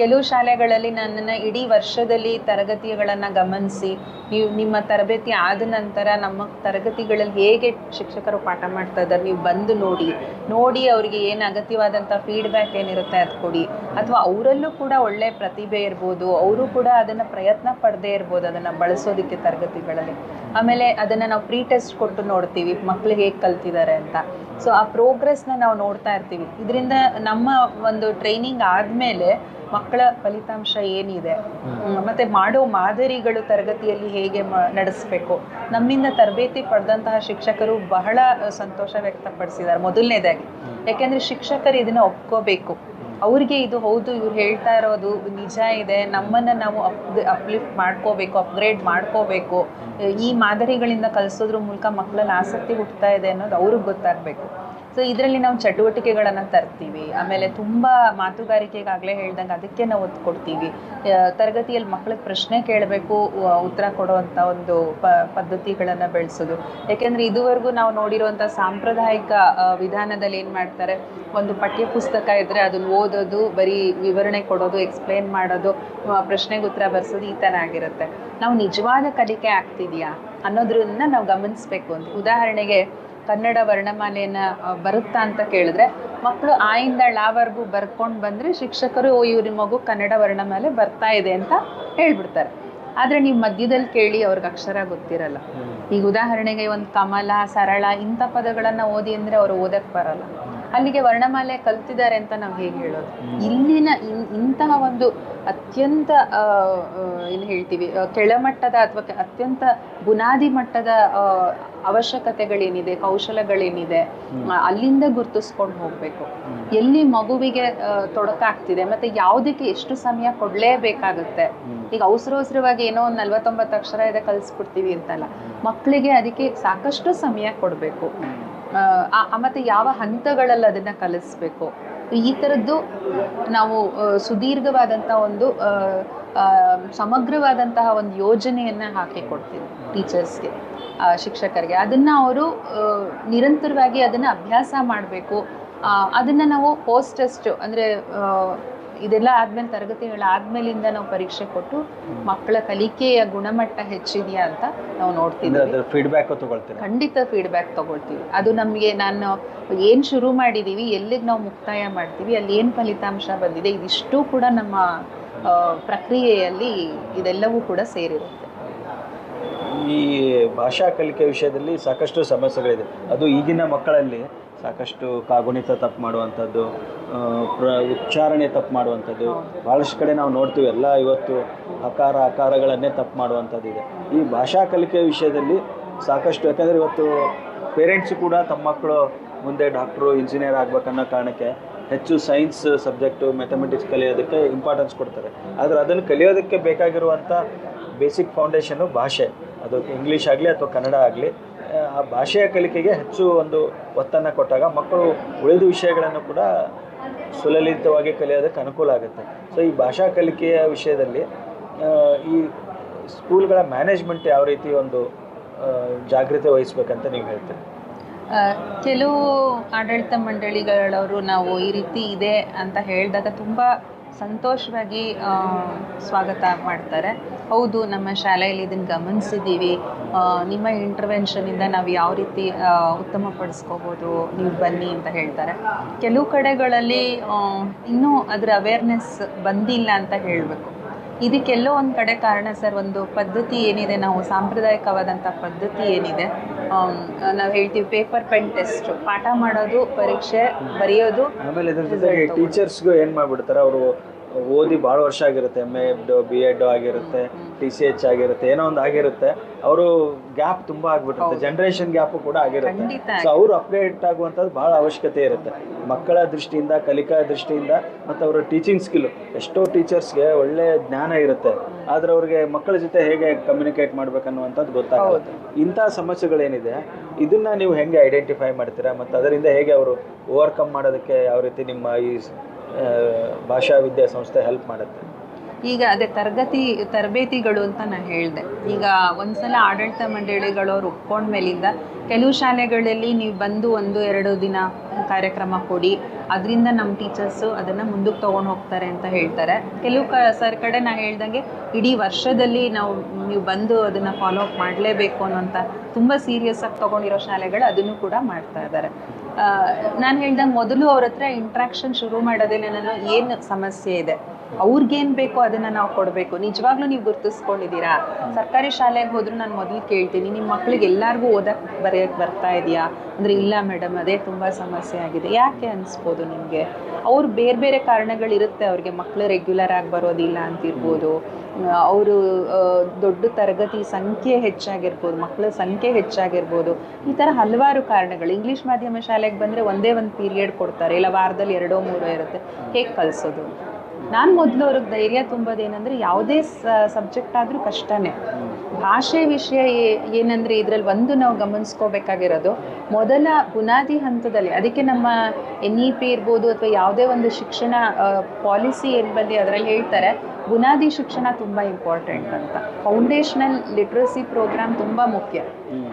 ಕೆಲವು ಶಾಲೆಗಳಲ್ಲಿ ನನ್ನನ್ನು ಇಡೀ ವರ್ಷದಲ್ಲಿ ತರಗತಿಗಳನ್ನು ಗಮನಿಸಿ, ನೀವು ನಿಮ್ಮ ತರಬೇತಿ ಆದ ನಂತರ ನಮ್ಮ ತರಗತಿಗಳಲ್ಲಿ ಹೇಗೆ ಶಿಕ್ಷಕರು ಪಾಠ ಮಾಡ್ತಾ ಇದ್ದಾರೆ ನೀವು ಬಂದು ನೋಡಿ ನೋಡಿ ಅವರಿಗೆ ಏನು ಅಗತ್ಯವಾದಂಥ ಫೀಡ್ಬ್ಯಾಕ್ ಏನಿರುತ್ತೆ ಅದು ಕೊಡಿ. ಅಥವಾ ಅವರಲ್ಲೂ ಕೂಡ ಒಳ್ಳೆ ಪ್ರತಿಭೆ ಇರ್ಬೋದು, ಅವರು ಕೂಡ ಅದನ್ನು ಪ್ರಯತ್ನ ಪಡದೇ ಇರ್ಬೋದು ಅದನ್ನು ಬಳಸೋದಕ್ಕೆ ತರಗತಿಗಳಲ್ಲಿ. ಆಮೇಲೆ ಅದನ್ನು ನಾವು ಪ್ರೀ ಟೆಸ್ಟ್ ಕೊಟ್ಟು ನೋಡ್ತೀವಿ ಮಕ್ಕಳು ಹೇಗೆ ಕಲ್ತಿದ್ದಾರೆ ಅಂತ. ಸೊ ಆ ಪ್ರೋಗ್ರೆಸ್ನ ನಾವು ನೋಡ್ತಾ ಇರ್ತೀವಿ. ಇದರಿಂದ ನಮ್ಮ ಒಂದು ಟ್ರೈನಿಂಗ್ ಆದಮೇಲೆ ಮಕ್ಕಳ ಫಲಿತಾಂಶ ಏನಿದೆ? ಮತ್ತೆ ಮಾಡೋ ಮಾದರಿಗಳು ತರಗತಿಯಲ್ಲಿ ಹೇಗೆ ನಡೆಸ್ಬೇಕು? ನಮ್ಮಿಂದ ತರಬೇತಿ ಪಡೆದಂತಹ ಶಿಕ್ಷಕರು ಬಹಳ ಸಂತೋಷ ವ್ಯಕ್ತಪಡಿಸಿದ್ದಾರೆ ಮೊದಲನೇದಾಗಿ. ಯಾಕೆಂದ್ರೆ ಶಿಕ್ಷಕರು ಇದನ್ನ ಒಪ್ಕೋಬೇಕು. ಅವ್ರಿಗೆ ಇದು ಹೌದು ಇವ್ರು ಹೇಳ್ತಾ ಇರೋದು ನಿಜ ಇದೆ. ನಮ್ಮನ್ನ ನಾವು ಅಪ್ ಅಪ್ಲಿಫ್ಟ್ ಮಾಡ್ಕೋಬೇಕು ಅಪ್ಗ್ರೇಡ್ ಮಾಡ್ಕೋಬೇಕು. ಈ ಮಾದರಿಗಳಿಂದ ಕಲಿಸೋದ್ರ ಮೂಲಕ ಮಕ್ಕಳಲ್ಲಿ ಆಸಕ್ತಿ ಹುಟ್ಟುತ್ತಾ ಇದೆ ಅನ್ನೋದು ಅವ್ರಿಗೆ ಗೊತ್ತಾಗಬೇಕು. ಸೊ ಇದರಲ್ಲಿ ನಾವು ಚಟುವಟಿಕೆಗಳನ್ನು ತರ್ತೀವಿ. ಆಮೇಲೆ ತುಂಬ ಮಾತುಗಾರಿಕೆಗಾಗಲೇ ಹೇಳ್ದಂಗೆ ಅದಕ್ಕೆ ನಾವು ಒತ್ತು ಕೊಡ್ತೀವಿ ತರಗತಿಯಲ್ಲಿ ಮಕ್ಕಳಿಗೆ ಪ್ರಶ್ನೆ ಕೇಳಬೇಕು ಉತ್ತರ ಕೊಡುವಂಥ ಒಂದು ಪ, ಪದ್ಧತಿಗಳನ್ನು ಬೆಳೆಸೋದು. ಯಾಕೆಂದರೆ ಇದುವರೆಗೂ ನಾವು ನೋಡಿರುವಂಥ ಸಾಂಪ್ರದಾಯಿಕ ವಿಧಾನದಲ್ಲಿ ಏನು ಮಾಡ್ತಾರೆ, ಒಂದು ಪಠ್ಯಪುಸ್ತಕ ಇದ್ದರೆ ಅದನ್ನು ಓದೋದು, ಬರೀ ವಿವರಣೆ ಕೊಡೋದು ಎಕ್ಸ್ಪ್ಲೇನ್ ಮಾಡೋದು ಪ್ರಶ್ನೆಗೆ ಉತ್ತರ ಬರ್ಸೋದು ಈ ಥರ ಆಗಿರುತ್ತೆ. ನಾವು ನಿಜವಾದ ಕಲಿಕೆ ಆಗ್ತಿದೆಯಾ ಅನ್ನೋದ್ರನ್ನ ನಾವು ಗಮನಿಸಬೇಕು ಅಂತ. ಉದಾಹರಣೆಗೆ ಕನ್ನಡ ವರ್ಣಮಾಲೆಯನ್ನು ಬರುತ್ತಾ ಅಂತ ಕೇಳಿದ್ರೆ ಮಕ್ಕಳು ಆಯಿಂದ ಳಾವರೆಗೂ ಬರ್ಕೊಂಡು ಬಂದರೆ ಶಿಕ್ಷಕರು ಓ ಇವ್ರ ಮಗು ಕನ್ನಡ ವರ್ಣಮಾಲೆ ಬರ್ತಾ ಇದೆ ಅಂತ ಹೇಳ್ಬಿಡ್ತಾರೆ. ಆದರೆ ನೀವು ಮಧ್ಯದಲ್ಲಿ ಕೇಳಿ ಅವ್ರಿಗೆ ಅಕ್ಷರ ಗೊತ್ತಿರಲ್ಲ. ಈಗ ಉದಾಹರಣೆಗೆ ಒಂದು ಕಮಲ ಸರಳ ಇಂಥ ಪದಗಳನ್ನು ಓದಿ ಅಂದರೆ ಅವರು ಓದಕ್ಕೆ ಬರಲ್ಲ. ಅಲ್ಲಿಗೆ ವರ್ಣಮಾಲೆ ಕಲ್ತಿದ್ದಾರೆ ಅಂತ ನಾವು ಹೇಗೆ ಹೇಳೋದು? ಇಲ್ಲಿನ ಇನ್- ಇಂತಹ ಒಂದು ಅತ್ಯಂತ ಏನು ಹೇಳ್ತೀವಿ ಕೆಳಮಟ್ಟದ ಅಥವಾ ಅತ್ಯಂತ ಬುನಾದಿ ಮಟ್ಟದ ಅವಶ್ಯಕತೆಗಳೇನಿದೆ ಕೌಶಲಗಳೇನಿದೆ ಅಲ್ಲಿಂದ ಗುರ್ತಿಸ್ಕೊಂಡು ಹೋಗಬೇಕು. ಎಲ್ಲಿ ಮಗುವಿಗೆ ತೊಡಕಾಗ್ತಿದೆ ಮತ್ತೆ ಯಾವುದಕ್ಕೆ ಎಷ್ಟು ಸಮಯ ಕೊಡಲೇಬೇಕಾಗುತ್ತೆ? ಈಗ ಅವಸರ ಅವಸರವಾಗಿ ಏನೋ ಒಂದು ನಲ್ವತ್ತೊಂಬತ್ತು ಅಕ್ಷರ ಇದೆ ಕಲಿಸ್ಬಿಡ್ತೀವಿ ಅಂತಲ್ಲ ಮಕ್ಕಳಿಗೆ ಅದಕ್ಕೆ ಸಾಕಷ್ಟು ಸಮಯ ಕೊಡಬೇಕು. ಮತ್ತು ಯಾವ ಹಂತಗಳಲ್ಲಿ ಅದನ್ನ ಕಲಿಸ್ಬೇಕು? ಈ ಥರದ್ದು ನಾವು ಸುದೀರ್ಘವಾದಂಥ ಒಂದು ಸಮಗ್ರವಾದಂತಹ ಒಂದು ಯೋಜನೆಯನ್ನ ಹಾಕಿ ಕೊಡ್ತೀವಿ ಟೀಚರ್ಸ್ಗೆ ಶಿಕ್ಷಕರಿಗೆ. ಅದನ್ನ ಅವರು ನಿರಂತರವಾಗಿ ಅದನ್ನ ಅಭ್ಯಾಸ ಮಾಡಬೇಕು. ಅದನ್ನ ನಾವು ಪೋಸ್ಟ್ ಟೆಸ್ಟ್ ಅಂದರೆ ಇದೆಲ್ಲ ಆದ್ಮೇಲೆ ತರಗತಿಗಳಾದ್ಮೇಲಿಂದ ನಾವು ಪರೀಕ್ಷೆ ಕೊಟ್ಟು ಮಕ್ಕಳ ಕಲಿಕೆಯ ಗುಣಮಟ್ಟ ಹೆಚ್ಚಿದೆಯಾ ಅಂತ ನಾವು ನೋಡ್ತೀವಿ ಫೀಡ್ಬ್ಯಾಕು ಖಂಡಿತ ಫೀಡ್ಬ್ಯಾಕ್ ತಗೊಳ್ತೀವಿ. ಅದು ನಮಗೆ ನಾನು ಏನು ಶುರು ಮಾಡಿದೀವಿ ಎಲ್ಲಿಗೆ ನಾವು ಮುಕ್ತಾಯ ಮಾಡ್ತೀವಿ ಅಲ್ಲಿ ಏನು ಫಲಿತಾಂಶ ಬಂದಿದೆ ಇದಿಷ್ಟು ಕೂಡ ನಮ್ಮ ಪ್ರಕ್ರಿಯೆಯಲ್ಲಿ ಇದೆಲ್ಲವೂ ಕೂಡ ಸೇರಿರುತ್ತೆ. ಈ ಭಾಷಾ ಕಲಿಕೆ ವಿಷಯದಲ್ಲಿ ಸಾಕಷ್ಟು ಸಮಸ್ಯೆಗಳಿದೆ. ಅದು ಈಗಿನ ಮಕ್ಕಳಲ್ಲಿ ಸಾಕಷ್ಟು ಕಾಗುಣಿತ ತಪ್ಪು ಮಾಡುವಂಥದ್ದು ಪ್ರ, ಉಚ್ಚಾರಣೆ ತಪ್ಪು ಮಾಡುವಂಥದ್ದು. ಭಾಳಷ್ಟು ಕಡೆ ನಾವು ನೋಡ್ತೀವಿ, ಎಲ್ಲ ಇವತ್ತು ಅಕಾರ ಅಕಾರಗಳನ್ನೇ ತಪ್ಪು ಮಾಡುವಂಥದ್ದು ಇದೆ ಈ ಭಾಷಾ ಕಲಿಕೆ ವಿಷಯದಲ್ಲಿ ಸಾಕಷ್ಟು, ಯಾಕಂದರೆ ಇವತ್ತು ಪೇರೆಂಟ್ಸು ಕೂಡ ತಮ್ಮ ಮಕ್ಕಳು ಮುಂದೆ ಡಾಕ್ಟ್ರು, ಇಂಜಿನಿಯರ್ ಆಗ್ಬೇಕನ್ನೋ ಕಾರಣಕ್ಕೆ ಹೆಚ್ಚು ಸೈನ್ಸ್ ಸಬ್ಜೆಕ್ಟು, ಮ್ಯಾಥಮೆಟಿಕ್ಸ್ ಕಲಿಯೋದಕ್ಕೆ ಇಂಪಾರ್ಟೆನ್ಸ್ ಕೊಡ್ತಾರೆ. ಆದರೆ ಅದನ್ನು ಕಲಿಯೋದಕ್ಕೆ ಬೇಕಾಗಿರುವಂಥ ಬೇಸಿಕ್ ಫೌಂಡೇಶನ್ನು ಭಾಷೆ, ಅದು ಇಂಗ್ಲೀಷ್ ಆಗಲಿ ಅಥವಾ ಕನ್ನಡ ಆಗಲಿ ಆ ಭಾಷೆಯ ಕಲಿಕೆಗೆ ಹೆಚ್ಚು ಒಂದು ಒತ್ತನ್ನು ಕೊಟ್ಟಾಗ ಮಕ್ಕಳು ಉಳಿದ ವಿಷಯಗಳನ್ನು ಕೂಡ ಸುಲಲಿತವಾಗಿ ಕಲಿಯೋದಕ್ಕೆ ಅನುಕೂಲ ಆಗುತ್ತೆ. ಸೊ ಈ ಭಾಷಾ ಕಲಿಕೆಯ ವಿಷಯದಲ್ಲಿ ಈ ಸ್ಕೂಲ್ಗಳ ಮ್ಯಾನೇಜ್ಮೆಂಟ್ ಯಾವ ರೀತಿ ಒಂದು ಜಾಗ್ರತೆ ವಹಿಸ್ಬೇಕಂತ ನೀವು ಹೇಳ್ತೀರಿ? ಕೆಲವು ಆಡಳಿತ ಮಂಡಳಿಗಳವರು ನಾವು ಈ ರೀತಿ ಇದೆ ಅಂತ ಹೇಳಿದಾಗ ತುಂಬ ಸಂತೋಷವಾಗಿ ಸ್ವಾಗತ ಮಾಡ್ತಾರೆ. ಹೌದು, ನಮ್ಮ ಶಾಲೆಯಲ್ಲಿ ಇದನ್ನು ಗಮನಿಸಿದ್ದೀವಿ. ನಿಮ್ಮ ಇಂಟರ್ವೆನ್ಷನಿಂದ ನಾವು ಯಾವ ರೀತಿ ಉತ್ತಮಪಡಿಸ್ಕೋಬೋದು ನೀವು ಬನ್ನಿ ಅಂತ ಹೇಳ್ತಾರೆ. ಕೆಲವು ಕಡೆಗಳಲ್ಲಿ ಇನ್ನೂ ಅದರ ಅವೇರ್ನೆಸ್ ಬಂದಿಲ್ಲ ಅಂತ ಹೇಳಬೇಕು. ಇದಕ್ಕೆಲ್ಲೋ ಒಂದು ಕಡೆ ಕಾರಣ ಸರ್ ಒಂದು ಪದ್ಧತಿ ಏನಿದೆ ನಾವು ಸಾಂಪ್ರದಾಯಿಕವಾದಂಥ ಪದ್ಧತಿ ಏನಿದೆ ನಾವು ಹೇಳ್ತೀವಿ ಪೇಪರ್ ಪೆನ್ ಟೆಸ್ಟ್ ಪಾಠ ಮಾಡೋದು ಪರೀಕ್ಷೆ ಬರೆಯೋದು ಆಮೇಲೆ ಟೀಚರ್ಸ್ಗೂ ಏನು ಮಾಡ್ಬಿಡ್ತಾರೆ ಅವರು ಓದಿ ಭಾಳ ವರ್ಷ ಆಗಿರುತ್ತೆ ಎಂ ಎಡ್ಡು ಬಿ ಎಡ್ಡು ಆಗಿರುತ್ತೆ ಟಿ ಸಿ ಎಚ್ ಆಗಿರುತ್ತೆ ಏನೋ ಒಂದು ಆಗಿರುತ್ತೆ. ಅವರು ಗ್ಯಾಪ್ ತುಂಬಾ ಆಗ್ಬಿಟ್ಟಿರುತ್ತೆ ಜನರೇಷನ್ ಗ್ಯಾಪ್ ಕೂಡ ಆಗಿರುತ್ತೆ. ಸೊ ಅವರು ಅಪ್ಡೇಟ್ ಆಗುವಂಥದ್ದು ಭಾಳ ಅವಶ್ಯಕತೆ ಇರುತ್ತೆ. ಮಕ್ಕಳ ದೃಷ್ಟಿಯಿಂದ ಕಲಿಕಾ ದೃಷ್ಟಿಯಿಂದ ಮತ್ತು ಅವರ ಟೀಚಿಂಗ್ ಸ್ಕಿಲ್ ಎಷ್ಟೋ ಟೀಚರ್ಸ್ಗೆ ಒಳ್ಳೆ ಜ್ಞಾನ ಇರುತ್ತೆ. ಆದರೆ ಅವ್ರಿಗೆ ಮಕ್ಕಳ ಜೊತೆ ಹೇಗೆ ಕಮ್ಯುನಿಕೇಟ್ ಮಾಡ್ಬೇಕನ್ನುವಂಥದ್ದು ಗೊತ್ತಾಗುತ್ತೆ ಇಂಥ ಸಮಸ್ಯೆಗಳೇನಿದೆ ಇದನ್ನ ನೀವು ಹೆಂಗೆ ಐಡೆಂಟಿಫೈ ಮಾಡ್ತೀರಾ? ಮತ್ತು ಅದರಿಂದ ಹೇಗೆ ಅವರು ಓವರ್ಕಮ್ ಮಾಡೋದಕ್ಕೆ ಯಾವ ರೀತಿ ನಿಮ್ಮ ಈ ಭಾಷಾ ವಿದ್ಯಾ ಸಂಸ್ಥೆ ಹೆಲ್ಪ್ ಮಾಡುತ್ತೆ. ಈಗ ಅದೇ ತರಗತಿ, ತರಬೇತಿಗಳು ಅಂತ ನಾನು ಹೇಳಿದೆ. ಈಗ ಒಂದ್ಸಲ ಆಡಳಿತ ಮಂಡಳಿಗಳವ್ರು ಒಪ್ಕೊಂಡ ಮೇಲಿಂದ ಕೆಲವು ಶಾಲೆಗಳಲ್ಲಿ ನೀವು ಬಂದು ಒಂದು, ಎರಡು ದಿನ ಕಾರ್ಯಕ್ರಮ ಕೊಡಿ, ಅದರಿಂದ ನಮ್ಮ ಟೀಚರ್ಸು ಅದನ್ನು ಮುಂದಕ್ಕೆ ತೊಗೊಂಡು ಹೋಗ್ತಾರೆ ಅಂತ ಹೇಳ್ತಾರೆ. ಕೆಲವು ಕ ಸರ್ ಕಡೆ ನಾನು ಹೇಳ್ದಂಗೆ ಇಡೀ ವರ್ಷದಲ್ಲಿ ನಾವು, ನೀವು ಬಂದು ಅದನ್ನು ಫಾಲೋ ಅಪ್ ಮಾಡಲೇಬೇಕು ಅನ್ನೋಂಥ ತುಂಬ ಸೀರಿಯಸ್ ಆಗಿ ತೊಗೊಂಡಿರೋ ಶಾಲೆಗಳು ಅದನ್ನು ಕೂಡ ಮಾಡ್ತಾ ಇದ್ದಾರೆ ನಾನು ಹೇಳ್ದಂಗೆ ಮೊದಲು ಅವ್ರ ಹತ್ರ ಇಂಟ್ರಾಕ್ಷನ್ ಶುರು ಮಾಡೋದೇನೆ ನಾನು ಏನು ಸಮಸ್ಯೆ ಇದೆ? ಅವ್ರಿಗೇನು ಬೇಕೋ ಅದನ್ನು ನಾವು ಕೊಡಬೇಕು. ನಿಜವಾಗ್ಲೂ ನೀವು ಗುರುತಿಸ್ಕೊಂಡಿದ್ದೀರಾ? ಸರ್ಕಾರಿ ಶಾಲೆಗೆ ಹೋದರೂ ನಾನು ಮೊದಲು ಕೇಳ್ತೀನಿ. ನಿಮ್ಮ ಮಕ್ಳಿಗೆ ಎಲ್ಲರಿಗೂ ಓದಕ್ಕೆ ಬರೆಯೋಕ್ಕೆ ಬರ್ತಾ ಇದೆಯಾ? ಅಂದರೆ ಇಲ್ಲ ಮೇಡಮ್ ಅದೇ ತುಂಬ ಸಮಸ್ಯೆ ಆಗಿದೆ. ಯಾಕೆ ಅನಿಸ್ಬೋದು ನಿಮಗೆ? ಅವ್ರು ಬೇರೆ ಬೇರೆ ಕಾರಣಗಳಿರುತ್ತೆ. ಅವ್ರಿಗೆ ಮಕ್ಕಳು ರೆಗ್ಯುಲರ್ ಆಗಿ ಬರೋದಿಲ್ಲ ಅಂತಿರ್ಬೋದು. ಅವರು ದೊಡ್ಡ ತರಗತಿ ಸಂಖ್ಯೆ ಹೆಚ್ಚಾಗಿರ್ಬೋದು, ಮಕ್ಕಳ ಸಂಖ್ಯೆ ಹೆಚ್ಚಾಗಿರ್ಬೋದು, ಈ ಥರ ಹಲವಾರು ಕಾರಣಗಳು. ಇಂಗ್ಲೀಷ್ ಮಾಧ್ಯಮ ಶಾಲೆಗೆ ಬಂದರೆ ಒಂದೇ ಒಂದು ಪೀರಿಯಡ್ ಕೊಡ್ತಾರೆ. ಇಲ್ಲ, ವಾರದಲ್ಲಿ ಎರಡೋ, ಮೂರೋ ಇರುತ್ತೆ. ಹೇಗೆ ಕಲಿಸೋದು? ನಾನು ಮೊದಲು ಅವ್ರಿಗೆ ಧೈರ್ಯ ತುಂಬೋದೇನೆಂದರೆ ಯಾವುದೇ ಸಬ್ಜೆಕ್ಟ್ ಆದರೂ ಕಷ್ಟನೇ. ಭಾಷೆ ವಿಷಯ ಏನಂದರೆ ಇದರಲ್ಲಿ ಒಂದು ನಾವು ಗಮನಿಸ್ಕೋಬೇಕಾಗಿರೋದು, ಮೊದಲ ಬುನಾದಿ ಹಂತದಲ್ಲಿ, ಅದಕ್ಕೆ ನಮ್ಮ ಎನ್ ಇ ಪಿ ಇರ್ಬೋದು ಅಥವಾ ಯಾವುದೇ ಒಂದು ಶಿಕ್ಷಣ ಪಾಲಿಸಿ ಏನು ಬಂದು ಅದರಲ್ಲಿ ಹೇಳ್ತಾರೆ, ಬುನಾದಿ ಶಿಕ್ಷಣ ತುಂಬ ಇಂಪಾರ್ಟೆಂಟ್ ಅಂತ. ಫೌಂಡೇಶನಲ್ ಲಿಟ್ರಸಿ ಪ್ರೋಗ್ರಾಮ್ ತುಂಬ ಮುಖ್ಯ.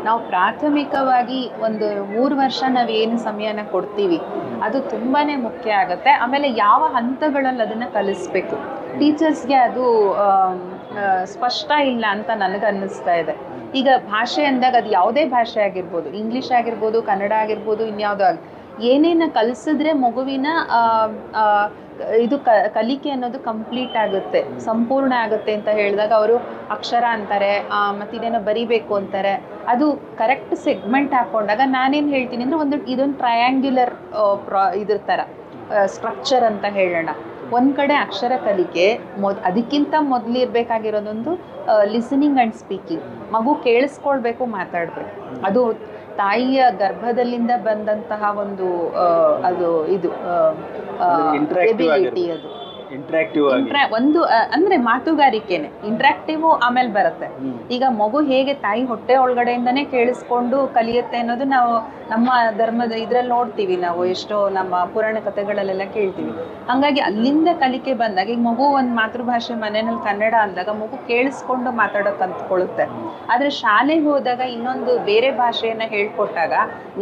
ನಾವು ಪ್ರಾಥಮಿಕವಾಗಿ ಒಂದು ಮೂರು ವರ್ಷ ನಾವು ಏನು ಸಮಯನ ಕೊಡ್ತೀವಿ, ಅದು ತುಂಬಾ ಮುಖ್ಯ ಆಗುತ್ತೆ. ಆಮೇಲೆ ಯಾವ ಹಂತಗಳಲ್ಲಿ ಅದನ್ನು ಕಲಿಸ್ಬೇಕು? ಟೀಚರ್ಸ್ಗೆ ಅದು ಸ್ಪಷ್ಟ ಇಲ್ಲ ಅಂತ ನನಗೆ ಅನ್ನಿಸ್ತಾ ಇದೆ. ಈಗ ಭಾಷೆ ಅಂದಾಗ ಅದು ಯಾವುದೇ ಭಾಷೆ ಆಗಿರ್ಬೋದು. ಇಂಗ್ಲೀಷ್ ಆಗಿರ್ಬೋದು, ಕನ್ನಡ ಆಗಿರ್ಬೋದು, ಇನ್ಯಾವುದೋ ಆಗಿ. ಏನೇನು ಕಲಿಸಿದ್ರೆ ಮಗುವಿನ ಇದು ಕ, ಕಲಿಕೆ ಅನ್ನೋದು ಕಂಪ್ಲೀಟ್ ಆಗುತ್ತೆ, ಸಂಪೂರ್ಣ ಆಗುತ್ತೆ ಅಂತ ಹೇಳಿದಾಗ ಅವರು ಅಕ್ಷರ ಅಂತಾರೆ ಮತ್ತಿದೇನೋ ಬರಿಬೇಕು ಅಂತಾರೆ. ಅದು ಕರೆಕ್ಟ್ ಸೆಗ್ಮೆಂಟ್ ಹಾಕೊಂಡಾಗ ನಾನೇನು ಹೇಳ್ತೀನಿ ಅಂದರೆ ಒಂದು ಇದೊಂದು ಟ್ರಯಾಂಗ್ಯುಲರ್ ಪ್ರಾ ಇದ್ರ ಥರ ಸ್ಟ್ರಕ್ಚರ್ ಅಂತ ಹೇಳೋಣ. ಒಂದು ಕಡೆ ಅಕ್ಷರ ಕಲಿಕೆ, ಮೊದ್, ಅದಕ್ಕಿಂತ ಮೊದಲು ಇರಬೇಕಾಗಿರೋದೊಂದು ಲಿಸನಿಂಗ್ ಆ್ಯಂಡ್ ಸ್ಪೀಕಿಂಗ್ ಮಗು ಕೇಳಿಸ್ಕೊಳ್ಬೇಕು, ಮಾತಾಡಬೇಕು. ಅದು ತಾಯಿಯ ಗರ್ಭದಲ್ಲಿಂದ ಬಂದಂತಹ ಒಂದು ಅದು ಇದು ಎಬಿಲಿಟಿ ಅದು. ಇಂಟ್ರಾಕ್ಟಿವ್ ಒಂದು ಅಂದ್ರೆ ಮಾತುಗಾರಿಕೆನೆ. ಇಂಟ್ರಾಕ್ಟಿವ್ ಆಮೇಲೆ ಬರುತ್ತೆ. ಈಗ ಮಗು ಹೇಗೆ ತಾಯಿ ಹೊಟ್ಟೆ ಒಳಗಡೆಯಿಂದನೇ ಕೇಳಿಸ್ಕೊಂಡು ಕಲಿಯುತ್ತೆ ಅನ್ನೋದು ನಾವು ನಮ್ಮ ಧರ್ಮದ ಇದ್ರಲ್ಲಿ ನೋಡ್ತೀವಿ ನಾವು. ಎಷ್ಟೋ ನಮ್ಮ ಪುರಾಣ ಕಥೆಗಳಲ್ಲೆಲ್ಲ ಕೇಳ್ತೀವಿ. ಹಂಗಾಗಿ ಅಲ್ಲಿಂದ ಕಲಿಕೆ ಬಂದಾಗ ಈಗ ಮಗು ಒಂದು ಮಾತೃಭಾಷೆ ಮನೆಯಲ್ಲಿ ಕನ್ನಡ ಅಂದಾಗ ಮಗು ಕೇಳಿಸ್ಕೊಂಡು ಮಾತಾಡೋಕೆ ಕಲ್ತ್ಕೊಳ್ಳುತ್ತೆ ಆದ್ರೆ ಶಾಲೆಗೆ ಹೋದಾಗ ಇನ್ನೊಂದು ಬೇರೆ ಭಾಷೆಯನ್ನ ಹೇಳ್ಕೊಟ್ಟಾಗ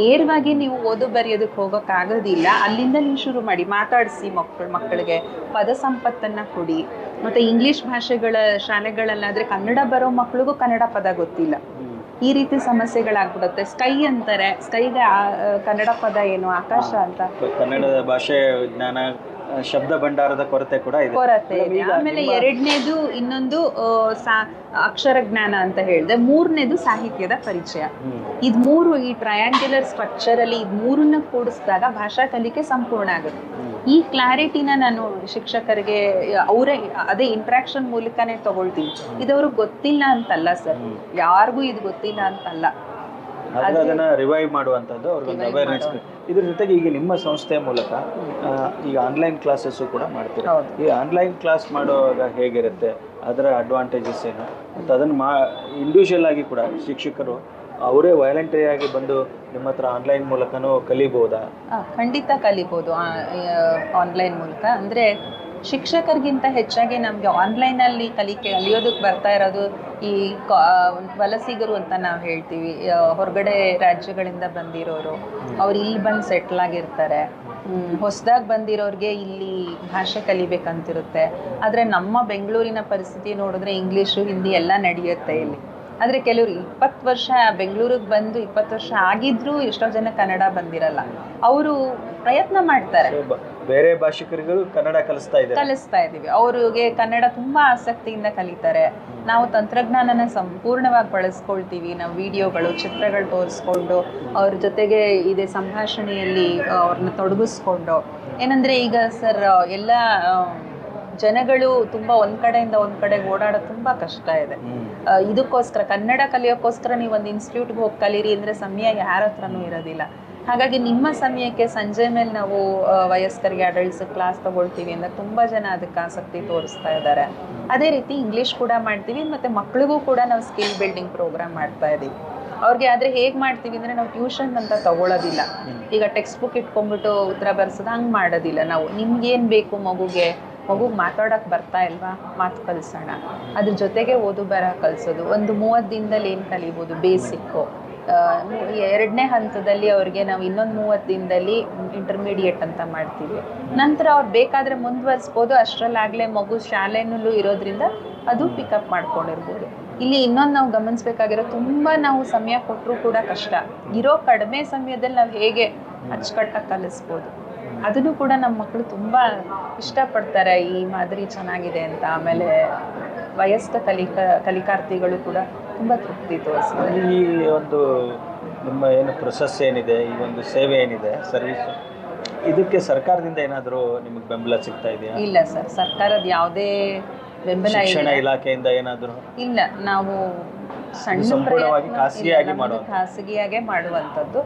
ನೇರವಾಗಿ ನೀವು ಓದು ಬರೆಯೋದಕ್ಕೆ ಹೋಗೋಕ್ಕಾಗೋದಿಲ್ಲ. ಅಲ್ಲಿಂದ ನೀವು ಶುರು ಮಾಡಿ ಮಾತಾಡಿಸಿ ಮಕ್ಕಳು ಮಕ್ಕಳಿಗೆ ಪದ ಸಂಪತ್ತನ್ನ ಕೊಡಿ. ಮತ್ತೆ ಇಂಗ್ಲಿಷ್ ಭಾಷೆಗಳ ಶಾಲೆಗಳಲ್ಲಾದ್ರೆ ಕನ್ನಡ ಬರೋ ಮಕ್ಕಳಿಗೂ ಕನ್ನಡ ಪದ ಗೊತ್ತಿಲ್ಲ. ಈ ರೀತಿ ಸಮಸ್ಯೆಗಳಾಗ್ಬಿಡುತ್ತೆ. ಸ್ಕೈ ಅಂತಾರೆ. ಸ್ಕೈಗೆ ಕನ್ನಡ ಪದ ಏನು? ಆಕಾಶ ಅಂತ. ಕನ್ನಡದ ಭಾಷೆ ಜ್ಞಾನ ಶಬ್ದ ಭಂಡಾರದ ಕೊರತೆ ಕೂಡ ಇದೆ. ಕೊರತೆ ಇದೆ. ಆಮೇಲೆ ಎರಡನೇದು ಇನ್ನೊಂದು ಅಕ್ಷರ ಜ್ಞಾನ ಅಂತ ಹೇಳಿದೆ. ಮೂರನೇದು ಸಾಹಿತ್ಯದ ಪರಿಚಯ. ಇದ್ ಮೂರು ಈ ಟ್ರಯಾಂಗ್ಯುಲರ್ ಸ್ಟ್ರಕ್ಚರ್ ಅಲ್ಲಿ ಇದ್ ಮೂರನ್ನ ಕೂಡಿಸಿದಾಗ ಭಾಷಾ ಕಲಿಕೆ ಸಂಪೂರ್ಣ ಆಗುತ್ತೆ. ಈ ಕ್ಲಾರಿಟಿನ ನಾನು ಶಿಕ್ಷಕರಿಗೆ ಅವರೇ ಅದೇ ಇಂಟ್ರಾಕ್ಷನ್ ಮೂಲಕನೇ ತಗೊಳ್ತೀನಿ. ಇದವ್ರಿಗೆ ಗೊತ್ತಿಲ್ಲ ಅಂತಲ್ಲ ಸರ್. ಯಾರಿಗೂ ಇದು ಗೊತ್ತಿಲ್ಲ ಅಂತಲ್ಲ. ಅದನ್ನ ರಿವೈವ್ ಮಾಡುವಂಥದ್ದು ಅವ್ರಿಗೊಂದು ಅವೇರ್ನೆಸ್ ಇದ್ರ ಜೊತೆಗೆ ಈಗ ನಿಮ್ಮ ಸಂಸ್ಥೆ ಮೂಲಕ ಈಗ ಆನ್ಲೈನ್ ಕ್ಲಾಸಸ್ಸು ಕೂಡ ಮಾಡ್ತೀರಾ. ಈ ಆನ್ಲೈನ್ ಕ್ಲಾಸ್ ಮಾಡುವಾಗ ಹೇಗಿರುತ್ತೆ? ಅದರ ಅಡ್ವಾಂಟೇಜಸ್ ಏನು? ಮತ್ತು ಅದನ್ನು ಮಾ ಇಂಡಿವಿಜುವಲ್ ಆಗಿ ಕೂಡ ಶಿಕ್ಷಕರು ಅವರೇ ವಾಲಂಟರಿ ಆಗಿ ಬಂದು ನಿಮ್ಮ ಹತ್ರ ಆನ್ಲೈನ್ ಮೂಲಕನೂ ಕಲಿಬೋದಾ? ಖಂಡಿತ ಕಲಿಬೋದು. ಆನ್ಲೈನ್ ಮೂಲಕ. ಅಂದರೆ ಶಿಕ್ಷಕರಿಗಿಂತ ಹೆಚ್ಚಾಗಿ ನಮಗೆ ಆನ್ಲೈನಲ್ಲಿ ಕಲಿಕೆ ಕಲಿಯೋದಕ್ಕೆ ಬರ್ತಾ ಇರೋದು ಈ ವಲಸಿಗರು ಅಂತ ನಾವು ಹೇಳ್ತೀವಿ. ಹೊರಗಡೆ ರಾಜ್ಯಗಳಿಂದ ಬಂದಿರೋರು. ಅವ್ರು ಇಲ್ಲಿ ಬಂದು ಸೆಟ್ಲ್ ಆಗಿರ್ತಾರೆ. ಹೊಸದಾಗಿ ಬಂದಿರೋರಿಗೆ ಇಲ್ಲಿ ಭಾಷೆ ಕಲಿಬೇಕಂತಿರುತ್ತೆ. ಆದರೆ ನಮ್ಮ ಬೆಂಗಳೂರಿನ ಪರಿಸ್ಥಿತಿ ನೋಡಿದ್ರೆ ಇಂಗ್ಲೀಷು ಹಿಂದಿ ಎಲ್ಲ ನಡೆಯುತ್ತೆ ಇಲ್ಲಿ. ಆದರೆ ಕೆಲವರು ಇಪ್ಪತ್ತು ವರ್ಷ ಬೆಂಗಳೂರಿಗೆ ಬಂದು ಇಪ್ಪತ್ತು ವರ್ಷ ಆಗಿದ್ರೂ ಎಷ್ಟೋ ಜನ ಕನ್ನಡ ಬಂದಿರಲ್ಲ. ಅವರು ಪ್ರಯತ್ನ ಮಾಡ್ತಾರೆ. ಬೇರೆ ಭಾಷಿಕರಿಗೂ ಕನ್ನಡ ಕಲಿಸ್ತಾ ಇದ್ದಾರೆ. ಕಲಿಸ್ತಾ ಇದ್ದೀವಿ. ಅವ್ರಿಗೆ ಕನ್ನಡ ತುಂಬಾ ಆಸಕ್ತಿಯಿಂದ ಕಲಿತಾರೆ. ನಾವು ತಂತ್ರಜ್ಞಾನನ ಸಂಪೂರ್ಣವಾಗಿ ಬಳಸ್ಕೊಳ್ತೀವಿ. ನಾವು ವಿಡಿಯೋಗಳು ಚಿತ್ರಗಳು ತೋರಿಸ್ಕೊಂಡು ಅವ್ರ ಜೊತೆಗೆ ಇದೆ ಸಂಭಾಷಣೆಯಲ್ಲಿ ಅವ್ರನ್ನ ತೊಡಗಿಸ್ಕೊಂಡು. ಏನಂದ್ರೆ ಈಗ ಸರ್ ಎಲ್ಲ ಜನಗಳು ತುಂಬಾ ಒಂದ್ ಕಡೆಯಿಂದ ಒಂದ್ ಕಡೆ ಓಡಾಡೋದು ತುಂಬಾ ಕಷ್ಟ ಇದೆ. ಇದಕ್ಕೋಸ್ಕರ ಕನ್ನಡ ಕಲಿಯೋಕ್ಕೋಸ್ಕರ ನೀವು ಒಂದು ಇನ್ಸ್ಟಿಟ್ಯೂಟ್ಗೆ ಹೋಗಿ ಕಲೀರಿ ಅಂದ್ರೆ ಸಮಯ ಯಾರ ಹತ್ರನೂ ಇರೋದಿಲ್ಲ. ಹಾಗಾಗಿ ನಿಮ್ಮ ಸಮಯಕ್ಕೆ ಸಂಜೆ ಮೇಲೆ ನಾವು ವಯಸ್ಕರಿಗೆ ಅಡಲ್ಟ್ಸ್ ಕ್ಲಾಸ್ ತಗೊಳ್ತೀವಿ ಅಂದ್ರೆ ತುಂಬಾ ಜನ ಅದಕ್ಕೆ ಆಸಕ್ತಿ ತೋರಿಸ್ತಾ ಇದ್ದಾರೆ ಅದೇ ರೀತಿ ಇಂಗ್ಲಿಷ್ ಕೂಡ ಮಾಡ್ತೀವಿ ಮತ್ತೆ ಮಕ್ಳಿಗೂ ಕೂಡ ನಾವು ಸ್ಕಿಲ್ ಬಿಲ್ಡಿಂಗ್ ಪ್ರೋಗ್ರಾಮ್ ಮಾಡ್ತಾ ಇದ್ದೀವಿ ಅವ್ರಿಗೆ ಆದರೆ ಹೇಗೆ ಮಾಡ್ತೀವಿ ಅಂದರೆ ನಾವು ಟ್ಯೂಷನ್ ಅಂತ ತಗೊಳ್ಳೋದಿಲ್ಲ ಈಗ ಟೆಕ್ಸ್ಟ್ ಬುಕ್ ಇಟ್ಕೊಂಡ್ಬಿಟ್ಟು ಉತ್ತರ ಬರ್ಸೋದು ಹಂಗೆ ಮಾಡೋದಿಲ್ಲ ನಾವು. ನಿಮ್ಗೇನು ಬೇಕು ಮಗುಗೆ? ಮಗುಗೆ ಮಾತಾಡೋಕೆ ಬರ್ತಾ ಇಲ್ವಾ? ಮಾತು ಕಲಿಸೋಣ. ಅದ್ರ ಜೊತೆಗೆ ಓದು ಬರ ಕಲಿಸೋದು. ಒಂದು ಮೂವತ್ತು ದಿನದಲ್ಲಿ ಏನು ಕಲಿಬೋದು? ಬೇಸಿಕ್ಕು ಎರಡನೇ ಹಂತದಲ್ಲಿ ಅವ್ರಿಗೆ ನಾವು ಇನ್ನೊಂದು ಮೂವತ್ತು ದಿನದಲ್ಲಿ ಇಂಟರ್ಮೀಡಿಯೇಟ್ ಅಂತ ಮಾಡ್ತೀವಿ. ನಂತರ ಅವ್ರು ಬೇಕಾದರೆ ಮುಂದುವರಿಸ್ಬೋದು. ಅಷ್ಟರಲ್ಲಾಗಲೇ ಮಗು ಶಾಲೆನಲ್ಲೂ ಇರೋದ್ರಿಂದ ಅದು ಪಿಕಪ್ ಮಾಡ್ಕೊಂಡಿರ್ಬೋದು. ಇಲ್ಲಿ ಇನ್ನೊಂದು ನಾವು ಗಮನಿಸ್ಬೇಕಾಗಿರೋ ತುಂಬ ನಾವು ಸಮಯ ಕೊಟ್ಟರೂ ಕೂಡ ಕಷ್ಟ. ಇರೋ ಕಡಿಮೆ ಸಮಯದಲ್ಲಿ ನಾವು ಹೇಗೆ ಅಚ್ಚುಕಟ್ಟಾಗಿ ಕಲಿಸ್ಬೋದು? ಅದನ್ನು ಕೂಡ ನಮ್ಮ ಮಕ್ಕಳು ತುಂಬ ಇಷ್ಟಪಡ್ತಾರೆ. ಈ ಮಾದರಿ ಚೆನ್ನಾಗಿದೆ ಅಂತ. ಆಮೇಲೆ ವಯಸ್ಕ ಕಲಿಕ ಕಲಿಕಾರ್ಥಿಗಳು ಕೂಡ ತುಂಬ ತೃಪ್ತಿ ತೋರಿಸ್ತಾರೆ ಈ ಒಂದು ನಿಮ್ಮ ಏನು ಪ್ರೊಸೆಸ್ ಏನಿದೆ ಈ ಒಂದು ಸೇವೆ ಏನಿದೆ ಸರ್ವಿಸ್ ಇದಕ್ಕೆ ಸರ್ಕಾರದಿಂದ ಏನಾದರೂ ನಿಮಗೆ ಬೆಂಬಲ ಸಿಗ್ತಾ ಇದೆಯಾ? ಇಲ್ಲ ಸರ್. ಸರ್ಕಾರದ ಯಾವುದೇ ಬೆಂಬಲ ಶಿಕ್ಷಣ ಇಲಾಖೆಯಿಂದ ಏನಾದರೂ? ಇಲ್ಲ. ನಾವು ಸಣ್ಣ ಖಾಸಗಿಯಾಗಿ. ಖಾಸಗಿಯಾಗೆ ಮಾಡುವಂಥದ್ದು.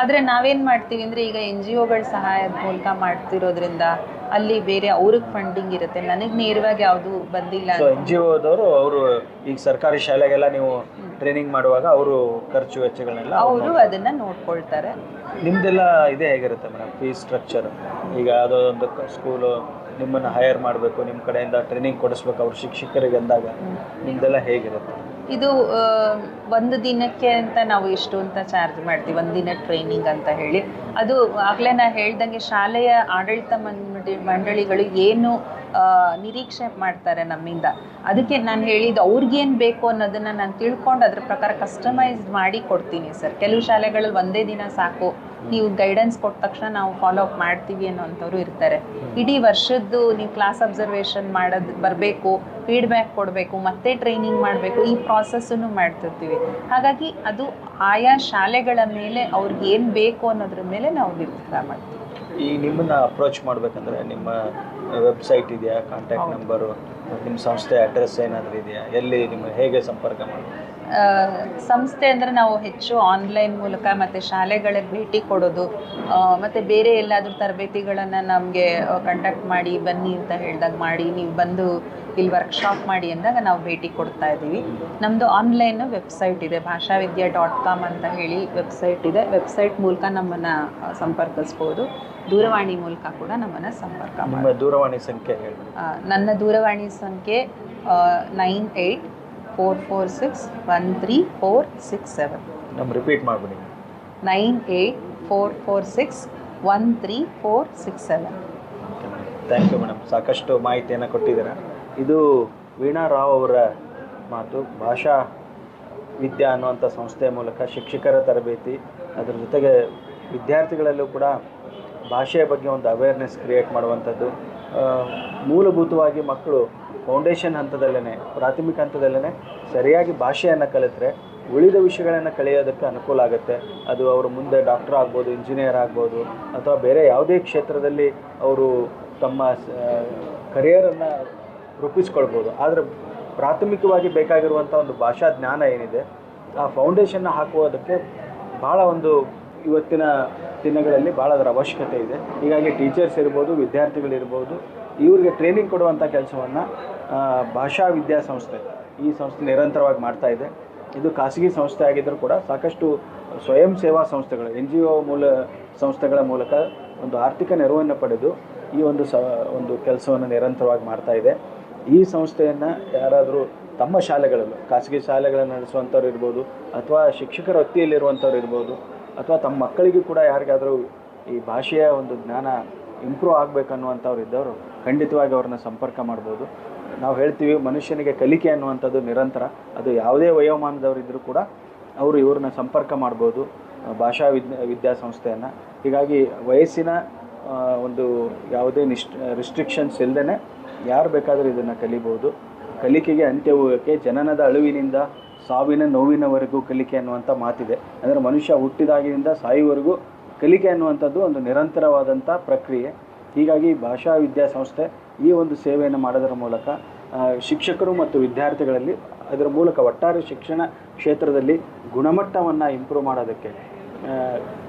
ಆದರೆ ನಾವೇನು ಮಾಡ್ತೀವಿ ಅಂದರೆ ಈಗ ಎನ್ ಜಿ ಒಗಳ ಸಹಾಯದ ಮೂಲಕ ಮಾಡ್ತಿರೋದ್ರಿಂದ ಅಲ್ಲಿ ಬೇರೆ ಅವ್ರಿಗೆ ಫಂಡಿಂಗ್ ಇರುತ್ತೆ. ನನಗೆ ನೇರವಾಗಿ ಯಾವುದು ಬಂದಿಲ್ಲ ಎನ್ ಜಿ ಒದವರು ಅವರು ಈಗ ಸರ್ಕಾರಿ ಶಾಲೆಗೆಲ್ಲ ನೀವು ಟ್ರೈನಿಂಗ್ ಮಾಡುವಾಗ ಅವರು ಖರ್ಚು ವೆಚ್ಚಗಳನ್ನೆಲ್ಲ ಅವ್ರು ಅವರು ಅದನ್ನ ನೋಡ್ಕೊಳ್ತಾರೆ. ನಿಮ್ದೆಲ್ಲ ಇದೇ ಹೇಗಿರುತ್ತೆ ಮೇಡಮ್ ಫೀಸ್ ಸ್ಟ್ರಕ್ಚರ್ ಈಗ ಯಾವುದೋ ಒಂದು ಸ್ಕೂಲು ನಿಮ್ಮನ್ನು ಹೈಯರ್ ಮಾಡಬೇಕು ನಿಮ್ಮ ಕಡೆಯಿಂದ ಟ್ರೈನಿಂಗ್ ಕೊಡಿಸ್ಬೇಕು ಅವ್ರ ಶಿಕ್ಷಕರಿಗೆ ಅಂದಾಗ ನಿಮ್ದೆಲ್ಲ ಹೇಗಿರುತ್ತೆ? ಇದು ಒಂದು ದಿನಕ್ಕೆ ಅಂತ ನಾವು ಎಷ್ಟು ಅಂತ ಚಾರ್ಜ್ ಮಾಡ್ತೀವಿ, ಒಂದು ದಿನ ಟ್ರೈನಿಂಗ್ ಅಂತ ಹೇಳಿ. ಅದು ಆಗಲೇ ನಾ ಹೇಳ್ದಂಗೆ ಶಾಲೆಯ ಆಡಳಿತ ಮಂಡಳಿ ಮಂಡಳಿಗಳು ಏನು ನಿರೀಕ್ಷೆ ಮಾಡ್ತಾರೆ ನಮ್ಮಿಂದ. ಅದಕ್ಕೆ ನಾನು ಹೇಳಿದ್ದು ಅವ್ರಿಗೇನು ಬೇಕು ಅನ್ನೋದನ್ನು ನಾನು ತಿಳ್ಕೊಂಡು ಅದ್ರ ಪ್ರಕಾರ ಕಸ್ಟಮೈಸ್ ಮಾಡಿ ಕೊಡ್ತೀನಿ ಸರ್. ಕೆಲವು ಶಾಲೆಗಳಲ್ಲಿ ಒಂದೇ ದಿನ ಸಾಕು. ನೀವು ಗೈಡೆನ್ಸ್ ಕೊಟ್ಟ ತಕ್ಷಣ ನಾವು ಫಾಲೋ ಅಪ್ ಮಾಡ್ತೀವಿ ಅನ್ನೋಂಥವ್ರು ಇರ್ತಾರೆ. ಇಡೀ ವರ್ಷದ್ದು ನೀವು ಕ್ಲಾಸ್ ಅಬ್ಸರ್ವೇಷನ್ ಮಾಡೋದು, ಬರಬೇಕು ಫೀಡ್ಬ್ಯಾಕ್ ಕೊಡಬೇಕು, ಮತ್ತೆ ಟ್ರೈನಿಂಗ್ ಮಾಡಬೇಕು, ಈ ಪ್ರಾಸೆಸ್ಸನ್ನು ಮಾಡ್ತಿರ್ತೀವಿ. ಹಾಗಾಗಿ ಅದು ಆಯಾ ಶಾಲೆಗಳ ಮೇಲೆ ಅವ್ರಿಗೆ ಏನು ಬೇಕು ಅನ್ನೋದ್ರ ಮೇಲೆ ನಾವು ನಿರ್ಧಾರ ಮಾಡ್ತೀವಿ. ಈ ನಿಮ್ಮನ್ನ ಅಪ್ರೋಚ್ ಮಾಡಬೇಕಂದ್ರೆ ನಿಮ್ಮ ವೆಬ್ಸೈಟ್ ಇದೆಯಾ ಕಾಂಟ್ಯಾಕ್ಟ್ ನಂಬರು ನಿಮ್ಮ ಸಂಸ್ಥೆ ಅಡ್ರೆಸ್ ಏನಾದರೂ ಇದೆಯಾ? ಎಲ್ಲಿ ನಿಮ್ಮ ಹೇಗೆ ಸಂಪರ್ಕ ಮಾಡಿ ಸಂಸ್ಥೆ ಅಂದರೆ ನಾವು ಹೆಚ್ಚು ಆನ್ಲೈನ್ ಮೂಲಕ ಮತ್ತು ಶಾಲೆಗಳಿಗೆ ಭೇಟಿ ಕೊಡೋದು ಮತ್ತು ಬೇರೆ ಎಲ್ಲಾದರೂ ತರಬೇತಿಗಳನ್ನು ನಮಗೆ ಕಾಂಟ್ಯಾಕ್ಟ್ ಮಾಡಿ ಬನ್ನಿ ಅಂತ ಹೇಳ್ದಾಗ ಮಾಡಿ ನೀವು ಬಂದು ಇಲ್ಲಿ ವರ್ಕ್ಶಾಪ್ ಮಾಡಿ ಅಂದಾಗ ನಾವು ಭೇಟಿ ಕೊಡ್ತಾ ಇದ್ದೀವಿ. ನಮ್ಮದು ಆನ್ಲೈನ್ ವೆಬ್ಸೈಟ್ ಇದೆ. ಭಾಷಾವಿದ್ಯಾ ಡಾಟ್ ಕಾಮ್ ಅಂತ ಹೇಳಿ ವೆಬ್ಸೈಟ್ ಇದೆ. ವೆಬ್ಸೈಟ್ ಮೂಲಕ ನಮ್ಮನ್ನು ಸಂಪರ್ಕಿಸ್ಬೋದು. ದೂರವಾಣಿ ಮೂಲಕ ಕೂಡ ನಮ್ಮನ್ನು ಸಂಪರ್ಕ ಮಾಡಿ ದೂರವಾಣಿ ಸಂಖ್ಯೆ ನನ್ನ ದೂರವಾಣಿ ಸಂಖ್ಯೆ nine eight four four six one three four six seven ನಮ್ಮ ರಿಪೀಟ್ ಮಾಡಿಬಿಡಿ nine eight four four six one three four six seven thank you madam ಸಾಕಷ್ಟು ಮಾಹಿತಿಯನ್ನು ಕೊಟ್ಟಿದ್ದೀರಾ. ಇದು ವೀಣಾ ರಾವ್ ಅವರ ಮಾತು. ಭಾಷಾ ವಿದ್ಯಾ ಅನ್ನುವಂಥ ಸಂಸ್ಥೆಯ ಮೂಲಕ ಶಿಕ್ಷಕರ ತರಬೇತಿ, ಅದರ ಜೊತೆಗೆ ವಿದ್ಯಾರ್ಥಿಗಳಲ್ಲೂ ಕೂಡ ಭಾಷೆಯ ಬಗ್ಗೆ ಒಂದು ಅವೇರ್ನೆಸ್ ಕ್ರಿಯೇಟ್ ಮಾಡುವಂಥದ್ದು. ಮೂಲಭೂತವಾಗಿ ಮಕ್ಕಳು ಫೌಂಡೇಶನ್ ಹಂತದಲ್ಲೇ ಪ್ರಾಥಮಿಕ ಹಂತದಲ್ಲೇ ಸರಿಯಾಗಿ ಭಾಷೆಯನ್ನು ಕಲಿತರೆ, ಉಳಿದ ವಿಷಯಗಳನ್ನು ಕಲಿಯೋದಕ್ಕೆ ಅನುಕೂಲ ಆಗುತ್ತೆ. ಅದು ಅವರು ಮುಂದೆ ಡಾಕ್ಟರ್ ಆಗ್ಬೋದು ಇಂಜಿನಿಯರ್ ಆಗ್ಬೋದು, ಅಥವಾ ಬೇರೆ ಯಾವುದೇ ಕ್ಷೇತ್ರದಲ್ಲಿ ಅವರು ತಮ್ಮ ಕರಿಯರನ್ನು ರೂಪಿಸ್ಕೊಳ್ಬೋದು. ಆದರೆ ಪ್ರಾಥಮಿಕವಾಗಿ ಬೇಕಾಗಿರುವಂಥ ಒಂದು ಭಾಷಾ ಜ್ಞಾನ ಏನಿದೆ, ಆ ಫೌಂಡೇಶನ್ನ ಹಾಕುವುದಕ್ಕೆ ಭಾಳ ಒಂದು ಇವತ್ತಿನ ದಿನಗಳಲ್ಲಿ ಭಾಳ ಅದರ ಅವಶ್ಯಕತೆ ಇದೆ. ಹೀಗಾಗಿ ಟೀಚರ್ಸ್ ಇರ್ಬೋದು, ವಿದ್ಯಾರ್ಥಿಗಳಿರ್ಬೋದು, ಇವರಿಗೆ ಟ್ರೈನಿಂಗ್ ಕೊಡುವಂಥ ಕೆಲಸವನ್ನು ಭಾಷಾ ವಿದ್ಯಾಸಂಸ್ಥೆ ಈ ಸಂಸ್ಥೆ ನಿರಂತರವಾಗಿ ಮಾಡ್ತಾ ಇದೆ. ಇದು ಖಾಸಗಿ ಸಂಸ್ಥೆ ಆಗಿದ್ದರೂ ಕೂಡ ಸಾಕಷ್ಟು ಸ್ವಯಂ ಸೇವಾ ಸಂಸ್ಥೆಗಳು ಎನ್ ಜಿ ಒ ಮೂಲ ಸಂಸ್ಥೆಗಳ ಮೂಲಕ ಒಂದು ಆರ್ಥಿಕ ನೆರವನ್ನು ಪಡೆದು ಈ ಒಂದು ಸ, ಒಂದು ಕೆಲಸವನ್ನು ನಿರಂತರವಾಗಿ ಮಾಡ್ತಾ ಇದೆ. ಈ ಸಂಸ್ಥೆಯನ್ನು ಯಾರಾದರೂ ತಮ್ಮ ಶಾಲೆಗಳಲ್ಲೂ, ಖಾಸಗಿ ಶಾಲೆಗಳನ್ನು ನಡೆಸುವಂಥವ್ರು ಇರ್ಬೋದು, ಅಥವಾ ಶಿಕ್ಷಕರ ವೃತ್ತಿಯಲ್ಲಿರುವಂಥವ್ರು ಇರ್ಬೋದು, ಅಥವಾ ತಮ್ಮ ಮಕ್ಕಳಿಗೂ ಕೂಡ ಯಾರಿಗಾದರೂ ಈ ಭಾಷೆಯ ಒಂದು ಜ್ಞಾನ ಇಂಪ್ರೂವ್ ಆಗಬೇಕನ್ನುವಂಥವ್ರು ಇದ್ದವರು, ಖಂಡಿತವಾಗಿ ಅವ್ರನ್ನ ಸಂಪರ್ಕ ಮಾಡ್ಬೋದು. ನಾವು ಹೇಳ್ತೀವಿ, ಮನುಷ್ಯನಿಗೆ ಕಲಿಕೆ ಅನ್ನುವಂಥದ್ದು ನಿರಂತರ. ಅದು ಯಾವುದೇ ವಯೋಮಾನದವರಿದ್ದರೂ ಕೂಡ ಅವರು ಇವ್ರನ್ನ ಸಂಪರ್ಕ ಮಾಡ್ಬೋದು, ಭಾಷಾ ವಿದ್ಯಾ ವಿದ್ಯಾಸಂಸ್ಥೆಯನ್ನು. ಹೀಗಾಗಿ ವಯಸ್ಸಿನ ಒಂದು ಯಾವುದೇ ನಿಶ್ ರಿಸ್ಟ್ರಿಕ್ಷನ್ಸ್ ಇಲ್ಲದೇ ಯಾರು ಬೇಕಾದರೂ ಇದನ್ನು ಕಲಿಬೋದು. ಕಲಿಕೆಗೆ ಅಂತ್ಯ ಹೋಗೋಕ್ಕೆ ಜನನದ ಅಳುವಿನಿಂದ ಸಾವಿನ ನೋವಿನವರೆಗೂ ಕಲಿಕೆ ಅನ್ನುವಂಥ ಮಾತಿದೆ. ಅಂದರೆ ಮನುಷ್ಯ ಹುಟ್ಟಿದಾಗಿನಿಂದ ಸಾಯುವವರೆಗೂ ಕಲಿಕೆ ಅನ್ನುವಂಥದ್ದು ಒಂದು ನಿರಂತರವಾದಂಥ ಪ್ರಕ್ರಿಯೆ. ಹೀಗಾಗಿ ಭಾಷಾ ವಿದ್ಯಾಸಂಸ್ಥೆ ಈ ಒಂದು ಸೇವೆಯನ್ನು ಮಾಡೋದರ ಮೂಲಕ ಶಿಕ್ಷಕರು ಮತ್ತು ವಿದ್ಯಾರ್ಥಿಗಳಲ್ಲಿ ಅದರ ಮೂಲಕ ಒಟ್ಟಾರೆ ಶಿಕ್ಷಣ ಕ್ಷೇತ್ರದಲ್ಲಿ ಗುಣಮಟ್ಟವನ್ನು ಇಂಪ್ರೂವ್ ಮಾಡೋದಕ್ಕೆ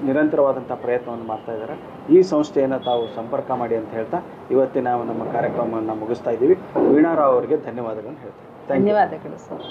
ನಿರಂತರವಾದಂಥ ಪ್ರಯತ್ನವನ್ನು ಮಾಡ್ತಾ ಇದ್ದಾರೆ. ಈ ಸಂಸ್ಥೆಯನ್ನು ತಾವು ಸಂಪರ್ಕ ಮಾಡಿ ಅಂತ ಹೇಳ್ತಾ ಇವತ್ತಿನ ನಮ್ಮ ಕಾರ್ಯಕ್ರಮವನ್ನು ಮುಗಿಸ್ತಾ ಇದ್ದೀವಿ. ವೀಣಾರಾವ್ ಅವರಿಗೆ ಧನ್ಯವಾದಗಳನ್ನು ಹೇಳ್ತೀನಿ. ಧನ್ಯವಾದಗಳು ಸರ್.